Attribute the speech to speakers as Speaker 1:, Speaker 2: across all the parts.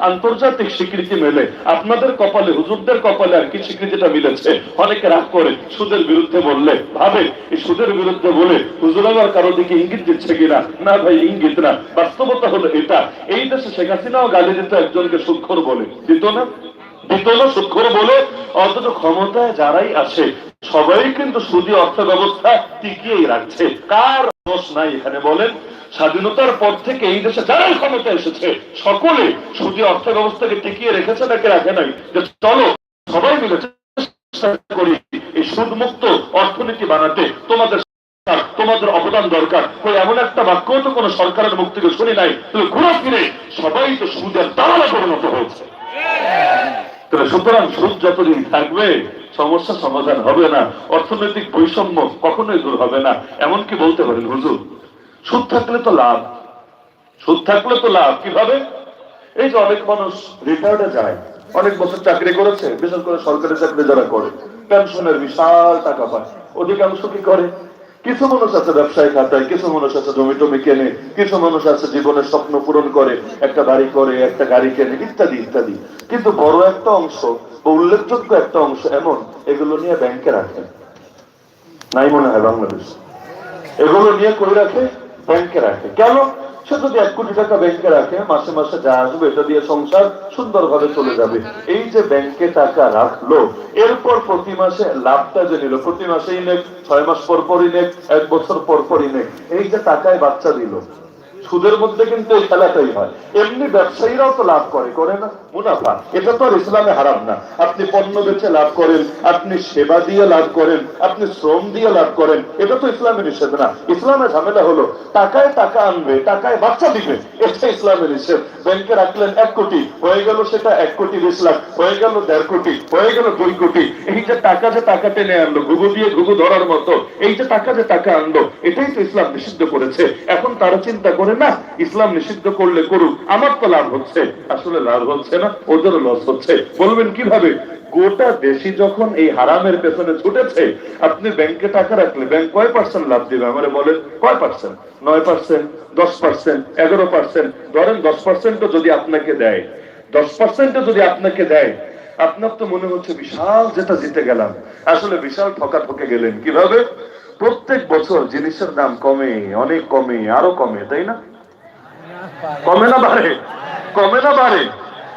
Speaker 1: আন্তর্জাতিক স্বীকৃতি মেলে। আপনাদের কপালে, হুজুরদের কপালে আর কি স্বীকৃতিটা মিলেছে? অনেকে রাগ করে, সুদের বিরুদ্ধে বললে। ভাবে এই সুদের বিরুদ্ধে বলে হুজুর আবার কারও দিকে ইঙ্গিত দিচ্ছে কিনা? না ভাই, ইঙ্গিত না। বাস্তবতা হলো এটা। এই দেশে শেখ হাসিনাও গালি দিত একজনকে সুক্ষর বলে। দিত না? বলে অথচ ক্ষমতায় যারাই আসে সবাই কিন্তু সুদী অর্থ ব্যবস্থা টিকিয়েই রাখছে। কার দোষ নাই এখানে বলেন? স্বাধীনতার পর থেকে এই দেশে যারাই ক্ষমতা এসেছে, সকলে সুদী অর্থ ব্যবস্থাকে টিকিয়ে রেখেছে নাকি রাখে নাই? যে চলো, সবাই মিলে করি এই সুদ মুক্ত অর্থনীতি বানাতে। তোমাদের তোমাদের অবদান দরকার। ওই এমন একটা বাক্য তো কোন সরকারের মুখ থেকে শুনি নাই। তুমি ঘুরে ফিরে সবাই তো সুদের দালালে পরিণত হয়েছে। তবে সুতরাং সুদ যতদিন থাকবে, সমস্যা সমাধান হবে না। অর্থনৈতিক বৈষম্য কখনোই দূর হবে না। এমনকি বলতে পারেন, হুজুর, সুদ থাকলে তো লাভ। সুদ থাকলে তো লাভ, কীভাবে? এই যে অনেক মানুষ রিটায়ার্ডে যায়, অনেক বছর চাকরি করেছে, বিশেষ করে সরকারি চাকরি যারা করে পেনশনের বিশাল টাকা পায়। অধিকাংশ কি করে? কিছু মানুষ আছে ব্যবসায় খাতায় কিছু মানুষ আছে জমি টমি কেনে, কিছু মানুষ আছে জীবনের স্বপ্ন পূরণ করে, একটা বাড়ি করে, একটা গাড়ি কেনে, ইত্যাদি ইত্যাদি। কিন্তু বড় একটা অংশ বা উল্লেখযোগ্য একটা অংশ এমন, এগুলো নিয়ে ব্যাংকে রাখে। নাই মনে হয় বাংলাদেশ। এগুলো নিয়ে করে রাখে? ব্যাংকে রাখে। কেন? সে যদি এক কোটি টাকা ব্যাংকে রাখে, মাসে মাসে যা আসবে এটা দিয়ে সংসার সুন্দরভাবে চলে যাবে। এই যে ব্যাংকে টাকা রাখল, এরপর প্রতি মাসে লাভটা যে নিল, প্রতি মাসেই নেক, ছয় মাস পর পরই নেক, এক বছর পর পরই নেক, এই যে টাকায় বাচ্চা দিল। সুদের মধ্যে কিন্তু এই খেলাটাই হয়। এমনি ব্যবসায়ীরাও তো লাভ করে করে না। মুনাফা। এটা তো আর ইসলামে হারাম না। আপনি পণ্য বেচে লাভ করেন, আপনি সেবা দিয়ে লাভ করেন, আপনি শ্রম দিয়ে লাভ করেন, এটা তো ইসলামের নিষেধ না। ইসলামের ঝামেলা হলো, টাকায় টাকা আনবে, টাকায় বাচ্চা দিবে, এটা ইসলামের নিষেধ। ব্যাংকে রাখলেন এক কোটি, হয়ে গেল সেটা এক কোটি বিশ লাখ, হয়ে গেল দেড় কোটি, হয়ে গেল দুই কোটি। এই যে টাকা যে টাকা টেনে আনলো, ঘুঘু দিয়ে ঘুঘু ধরার মতো, এই যে টাকা যে টাকা আনলো, এটাই তো ইসলাম নিষিদ্ধ করেছে। এখন তারা চিন্তা করে, না, ইসলাম নিষিদ্ধ করলে করুক, আমার তো লাভ হচ্ছে। আসলে লাভ হচ্ছে না ওদেরও লস হচ্ছে। বলবেন কীভাবে? গোটা দেশি যখন এই হারামের পেছনে ছুটেছে, আপনি ব্যাংকে টাকা রাখলে ব্যাংক কয় পার্সেন্ট লাভ দিবে? আমারে বলেন, কয় পার্সেন্ট নয় পার্সেন্ট দশ পার্সেন্ট এগারো পার্সেন্ট ধরেন দশ পার্সেন্টও যদি আপনাকে দেয়, দশ পার্সেন্টও যদি আপনাকে দেয়, আপনার তো মনে হচ্ছে বিশাল যেটা জিতে গেলাম। আসলে বিশাল ঠকা ঠকে গেলেন। কীভাবে? প্রত্যেক বছর জিনিসের দাম কমে, অনেক কমে, আরও কমে, তাই না? কমে না বাড়ে, কমে না বাড়ে।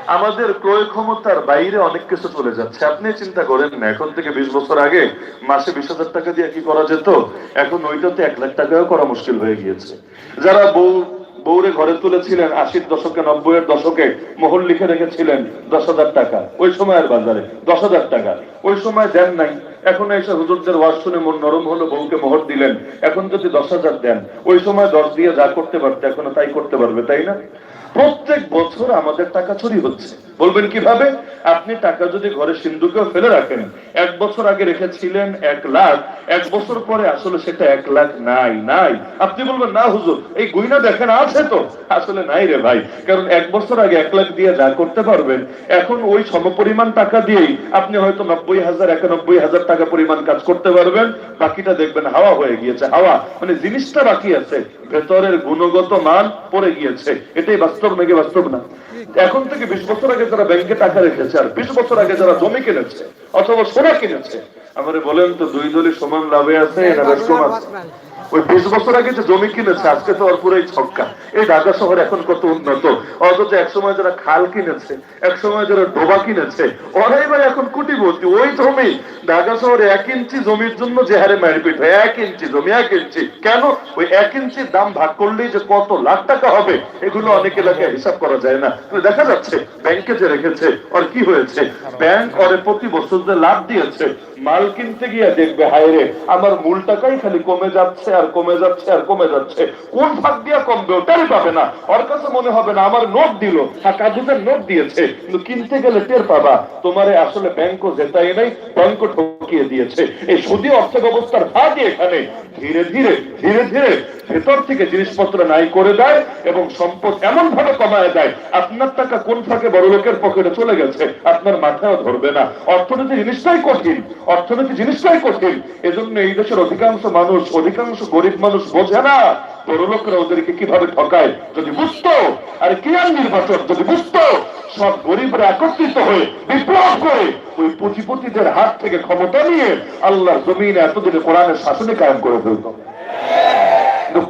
Speaker 1: আমাদের ক্রয় ক্ষমতার বাইরে অনেক কিছু চলে যাচ্ছে। আপনি চিন্তা করেন না, এখন থেকে বিশ বছর আগে মাসে বিশ হাজার টাকা দিয়ে কি করা যেত? এখন ওইটাতে এক লাখ টাকাও করা মুশকিল হয়ে গিয়েছে। যারা বউ, বউরে ঘরে তুলেছিলেন, আশির দশকে, নব্বইয়ের দশকে, মোহর লিখে রেখেছিলেন, দশ হাজার টাকা। ওই সময়ের বাজারে, দশ হাজার টাকা। ওই সময় দেন নাই। এখন এসে হুজুরদের ওয়াজ শুনে মন নরম হলো, বউকে মোহর দিলেন। এখন যদি দশ হাজার দেন, ওই সময় দশ দিয়ে যা করতে পারতে, এখনও তাই করতে পারবে, তাই না? প্রত্যেক বছর আমাদের টাকা চুরি হচ্ছে। বলবেন কীভাবে? আপনি টাকা যদি ঘরে সিন্ধুকেও ফেলে রাখেন, এক বছর আগে রেখেছিলেন এক লাখ, এক বছর পরে আসলে সেটা এক লাখ নাই নাই। আপনি বলবেন, না হুজুর, এই গুইনা দেখেন, আছে তো। আসলে নাই রে ভাই, কারণ এক বছর আগে এক লাখ দিয়ে যা করতে পারবেন, এখন ওই সমপরিমাণ টাকা দিয়েই আপনি হয়তো নব্বই হাজার, একানব্বই হাজার টাকা পরিমাণ কাজ করতে পারবেন। বাকিটা দেখবেন হাওয়া হয়ে গিয়েছে, হাওয়া। মানে জিনিসটা বাকি আছে, ভেতরের গুণগত মান পড়ে গিয়েছে, এটাই বাস্তব নাকি বাস্তব না এখন থেকে বিশ বছর আগে যারা ব্যাংকে টাকা রেখেছে আর বিশ বছর আগে যারা জমি কিনেছে অথবা সোনা কিনেছে আমারে বলেন তো দুই দলই সমান লাভে আছে না কম আছে ওই বিশ বছর আগে যে জমি কিনেছে, আজকে তো ওর পুরোই ছক্কা। এই ঢাকা শহর এখন কত উন্নত। অথচ এক সময় যারা খাল কিনেছে, এক সময় যারা ডোবা কিনেছে, ওরাই ভাই এখন ওই জমি ঢাকা এক ইঞ্চি জমির জন্য যে হারে মারপিট হয়, এক ইঞ্চি জমি, এক ইঞ্চি। কেন? ওই এক ইঞ্চির দাম ভাগ করলেই যে কত লাখ টাকা হবে, এগুলো অনেক এলাকায় হিসাব করা যায় না। দেখা যাচ্ছে ব্যাংকে যে রেখেছে, ওর কি হয়েছে? ব্যাংক ওরে প্রতি বছর যে লাভ দিয়েছে, মাল কিনতে গিয়ে দেখবে, হায়রে, আমার মূল টাকাই খালি কমে যাচ্ছে আর কমে যাচ্ছে, আর কমে যাচ্ছে। কোন ভাগ দিয়া কমবে ওটাই পাবে না। ওর কাছে মনে হবে না, আমার নোট দিল। হ্যাঁ কাজুদের নোট দিয়েছে। কিন্তু কিনতে গেলে টের পাবা, তোমার আসলে ব্যাংকও জেতাই নাই ব্যাংকও ঠকিয়ে দিয়েছে। এই সুদী অর্থ ব্যবস্থার ভাগই এখানে। ধীরে ধীরে ধীরে ধীরে ভেতর থেকে জিনিসপত্র নাই করে দেয় এবং সম্পদ এমন ভাবে কমায় দেয়, আপনার টাকা কোন ফাঁকে বড় লোকের পকেটে চলে গেছে, আপনার মাথায় ধরবে না। অর্থনীতি জিনিসটাই কঠিন, অর্থনীতি জিনিসটাই কঠিন। এজন্য এই দেশের অধিকাংশ মানুষ, অধিকাংশ গরিব মানুষ বোঝে না, বড় লোকরা ওদেরকে কীভাবে ঠকায়। যদি বুঝতো, আর কেয়ার নির্বাচন যদি বুঝতো সব গরিবরা একত্রিত হয়ে, বিপ্লব করে ওই পুঁজিপতিদের হাত থেকে ক্ষমতা নিয়ে আল্লাহর জমিনে এতদিনে কোরআনের শাসনে কায়েম করে ফেলত।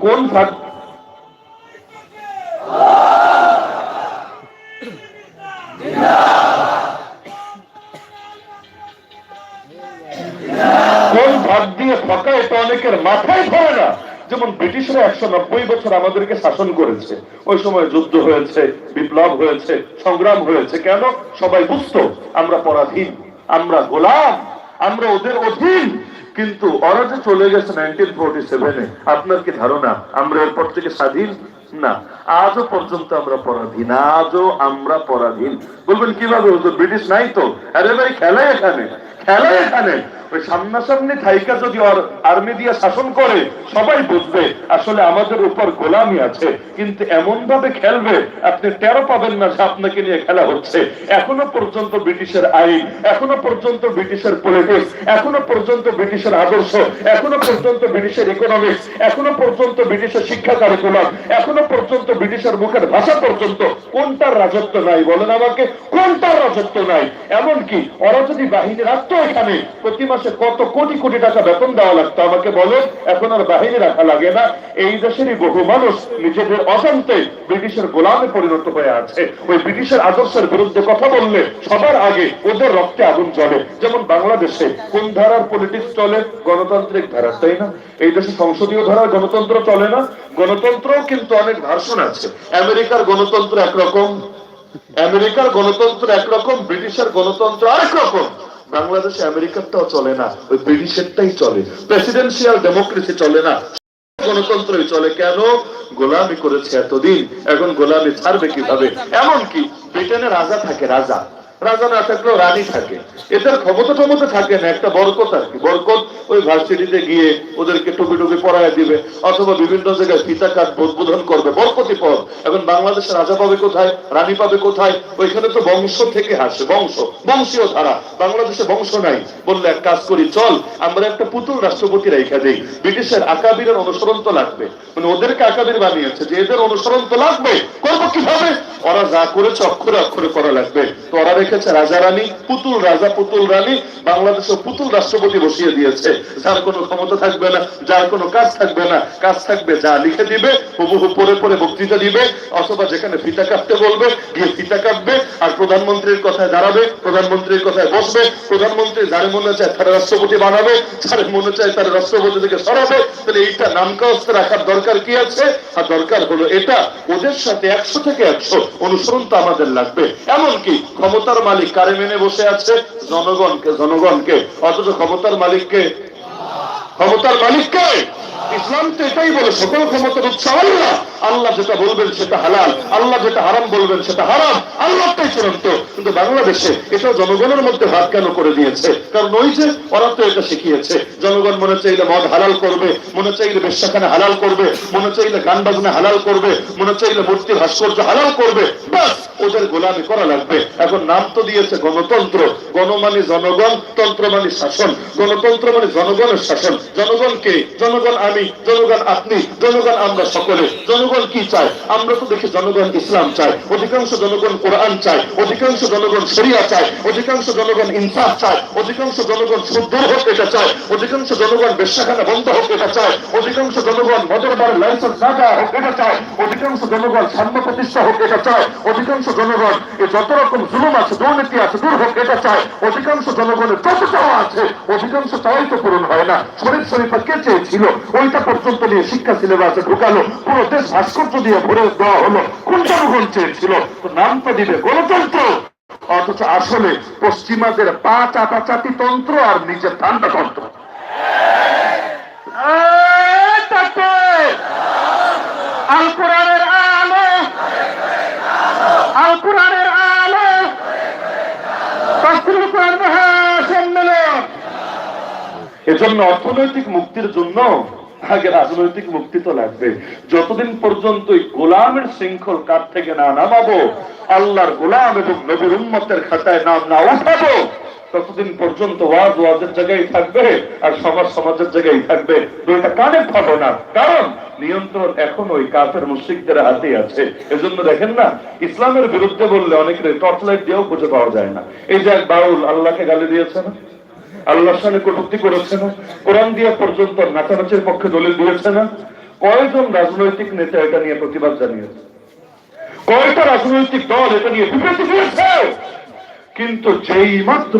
Speaker 1: কোন ব্রিটিশরা একশো নব্বই বছর আমাদেরকে শাসন করেছে। ওই সময় যুদ্ধ হয়েছে, বিপ্লব হয়েছে, সংগ্রাম হয়েছে। কেন? সবাই বুঝতো, আমরা পরাধীন, আমরা গোলাম, আমরা ওদের অধীন। কিন্তু ওরা যে চলে গেছে নাইনটিন ফোরটি সেভেনে আপনার কি ধারণা? আমরা এরপর থেকে স্বাধীন? না, আজও পর্যন্ত আমরা পরাধীন, আজও আমরা পরাধীন। বলবেন, কীভাবে ব্রিটিশ নাই তো? আরে ভাই, খেলা এখানে খেলা এখানে। সামনাসামনি যদি আর্মি দিয়ে শাসন করে, সবাই বুঝবে, আসলে আমাদের উপর গোলামি আছে। কিন্তু এমন ভাবে খেলবে, আপনি টেরো পাবেন না যে আপনাকে নিয়ে খেলা হচ্ছে। এখনও পর্যন্ত ব্রিটিশের আইন, এখনও পর্যন্ত ব্রিটিশের পলিটিক্স এখনও পর্যন্ত ব্রিটিশের আদর্শ, এখনও পর্যন্ত ব্রিটিশের ইকোনমিক্স এখনও পর্যন্ত ব্রিটিশের শিক্ষা কারিকুলাম এখনও পর্যন্ত, ব্রিটিশের মুখের ভাষা পর্যন্ত, কোনটার রাজত্ব নাই বলেন আমাকে, কোনটার রাজত্ব নাই? এমনকি যদি বাহিনী রাখতো এখানে প্রতি মাসে কত কোটি কোটি টাকা বেতন দেওয়া লাগতো? আমাকে বলো, এখন আর বাহিনী রাখা লাগে না। এই দেশেরই বহু মানুষ নিজেদের অজান্তে ব্রিটিশের গোলামে পরিণত হয়ে আছে। ওই ব্রিটিশের আদর্শের বিরুদ্ধে কথা বললে সবার আগে ওদের রক্তে আগুন চলে যেমন বাংলাদেশে কোন ধারার পলিটিক্স চলে? গণতান্ত্রিক ধারা, তাই না? এই দেশে সংসদীয় ধারার গণতন্ত্র চলে না। গণতন্ত্র কিন্তু অনেক ভার্সন আছে। আমেরিকার গণতন্ত্র একরকম, আমেরিকার গণতন্ত্র একরকম, ব্রিটিশের গণতন্ত্র আরেক রকম বাংলাদেশে আমেরিকারটাও চলে না, ওই ব্রিটিশেরটাই চলে। প্রেসিডেন্সিয়াল ডেমোক্রেসি চলে না। গণতন্ত্রই চলে কেন? গোলামি করেছে এতদিন। এখন গোলামি ছাড়বে কীভাবে? এমনকি ব্রিটেনে রাজা থাকে রাজা। রাজা না থাকলেও রানী থাকে। এদের ক্ষমতা ক্ষমতা থাকে না, একটা বরকত আর কি। বরকত ওই ভার্সিটিতে গিয়ে ওদেরকে টুপি টুপি পড়ায় দিবে, অথবা বিভিন্ন জায়গায় উদ্বোধন করবে, বরকতি পদ। এখন বাংলাদেশে রাজা পাবে কোথায়, রানী পাবে কোথায়, ওইখানে তো বংশ থেকে আসে বংশ, বংশীয় ধারা। বাংলাদেশে বংশ নাই। বললে এক কাজ করি, চল, আমরা একটা পুতুল রাষ্ট্রপতি রেখা দেই। ব্রিটিশের আকাবিরের অনুসরণ তো লাগবে। মানে ওদেরকে আকাবির বানিয়েছে, যে এদের অনুসরণ তো লাগবে, করব কীভাবে? ওরা যা করেছে অক্ষরে অক্ষরে করা লাগবে। তো ওরা রেখেছে রাজা রানী, পুতুল রাজা, পুতুল রানী বাংলাদেশে পুতুল রাষ্ট্রপতি বসিয়ে দিয়েছে। যার কোনো ক্ষমতা থাকবে না, যার কোনো কাজ থাকবে না, কাজ থাকবে যা লিখে দিবে, হুবহু পরে পরে বক্তৃতা দিবে, অথবা যেখানে ফিতা কাটতে বলবে, গিয়ে ফিতা কাটবে আর প্রধানমন্ত্রীর কথায় দাঁড়াবে, প্রধানমন্ত্রীর কথায় বসবে, প্রধানমন্ত্রী যার মনে চায় তার রাষ্ট্রপতি বানাবে, যার মনে চায় তার রাষ্ট্রপতি থেকে সরাবে, তাহলে এইটা নামকাস্ত রাখার দরকার কি আছে? আর দরকার হলো এটা, ওদের সাথে একশো থেকে একশো অনুসরণ তো আমাদের লাগবে। এমনকি ক্ষমতার মালিক কারে মেনে বসে আছে? জনগণকে জনগণকে। অথচ ক্ষমতার মালিককে? ক্ষমতার মালিককে? ইসলাম তো এটাই বলে, সকল ক্ষমতার উৎস আল্লাহ আল্লাহ যেটা বলবেন সেটা হালাল, আল্লাহ যেটা হারাম বলবেন সেটা হারাম আল্লাহটাই চূড়ান্ত। কিন্তু বাংলাদেশে এটাও জনগণের মধ্যে ভাগ কেন করে দিয়েছে? কারণ ওই যে ওরা তো এটা শিখিয়েছে। জনগণ মনে চাইলে মদ হালাল করবে, মনে চাইলে বেশ্যাখানে হালাল করবে, মনে চাইলে গান বাজনা হালাল করবে, মনে চাইলে মূর্তি ভাস্কর্য হালাল করবে। বাস ওদের গোলামি করা লাগবে। এখন নাম তো দিয়েছে গণতন্ত্র। গণ মানে জনগণ তন্ত্র মানে শাসন। গণতন্ত্র মানে জনগণের শাসন। জনগণকে জনগণ আমি, জনগণ আপনি, জনগণ আমরা সকলে। জনগণ কি চায়? আমরা তো দেখি জনগণ ইসলাম চায়, অধিকাংশ জনগণ কোরআন চায়, অধিকাংশ জনগণ শরিয়া চায়, অধিকাংশ জনগণ ইনসাফ চায়, অধিকাংশ জনগণ শুদ্ধ হোক এটা চায়, অধিকাংশ জনগণ বেশ্যাখানা বন্ধ হোক এটা চায়, অধিকাংশ জনগণ মদের বারের লাইসেন্স না দেওয়া হোক এটা চায়, অধিকাংশ জনগণ সাম্য প্রতিষ্ঠা হোক এটা চায়, অধিকাংশ জনগণ এ যত রকম জুলুম আছে, দুর্নীতি আছে দূর হোক এটা চায়, অধিকাংশ জনগণের যত চাওয়া আছে, অধিকাংশ চাওয়াই তো পূরণ হয় না। শরীফ শরীফা কে চেয়েছিল? ওইটা পর্যন্ত নিয়ে শিক্ষা সিলেবাসে ঢুকালো। পুরো দেশ ভাস্কর্য দিয়ে ভরে দেওয়া হলো। কোন জনগণ চেয়েছিল? নাম তো দিবে গণতন্ত্র। অথচ আসলে পশ্চিমাদের পা চাটি তন্ত্র আর নিজের ঠান্ডা তন্ত্র। এজন্য অর্থনৈতিক মুক্তির জন্য আগে রাজনৈতিক মুক্তি তো লাগবে। যতদিন পর্যন্ত গোলামের শৃঙ্খল কার থেকে না নামাবো, আল্লাহর গোলাম এবং নবীর উম্মতের খাতায় নাম না উঠাবো, ততদিন পর্যন্ত ওয়াজ ওয়াজের জায়গায় থাকবে আর সমাজ সমাজের জায়গায় থাকবে। দুইটা কানেক্ট হবে না। কারণ নিয়ন্ত্রণ এখন ওই কাফের মুশ্রিকদের হাতে আছে। এজন্য দেখেন না, ইসলামের বিরুদ্ধে বললে অনেকের টর্চ লাইট দিয়েও খুঁজে পাওয়া যায় না। এই যে এক বাউল আল্লাহকে গালি দিয়েছে না? আল্লাহর সামনে কটুক্তি করেছে না, কোরআন দিয়ে পর্যন্ত নাচানাচের পক্ষে দলিল দিয়েছে না, কয়জন রাজনৈতিক নেতা এটা নিয়ে প্রতিবাদ জানিয়েছে? কয়টা রাজনৈতিক দল এটা নিয়ে দিয়েছে? কিন্তু যেই মাত্র